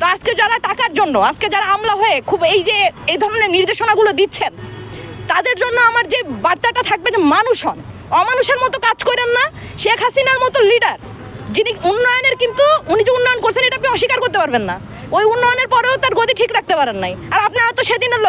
তো আজকে যারা টাকার জন্য, আজকে যারা আমলা হয়ে খুব এই যে, এই ধরনের নির্দেশনাগুলো দিচ্ছেন, তাদের জন্য আমার যে বার্তাটা থাকবে যে মানুষ হন, অমানুষের মতো কাজ করেন না, শেখ হাসিনার মতো লিডার যিনি উন্নয়নের কিন্তু, উনি যে উন্নয়ন করছেন, এটা আপনি অস্বীকার করতে পারবেন না। ওই উন্নয়নের পরেও তার গতি ঠিক রাখতে পারেন নাই। আর আপনারা তো সেদিনের লোক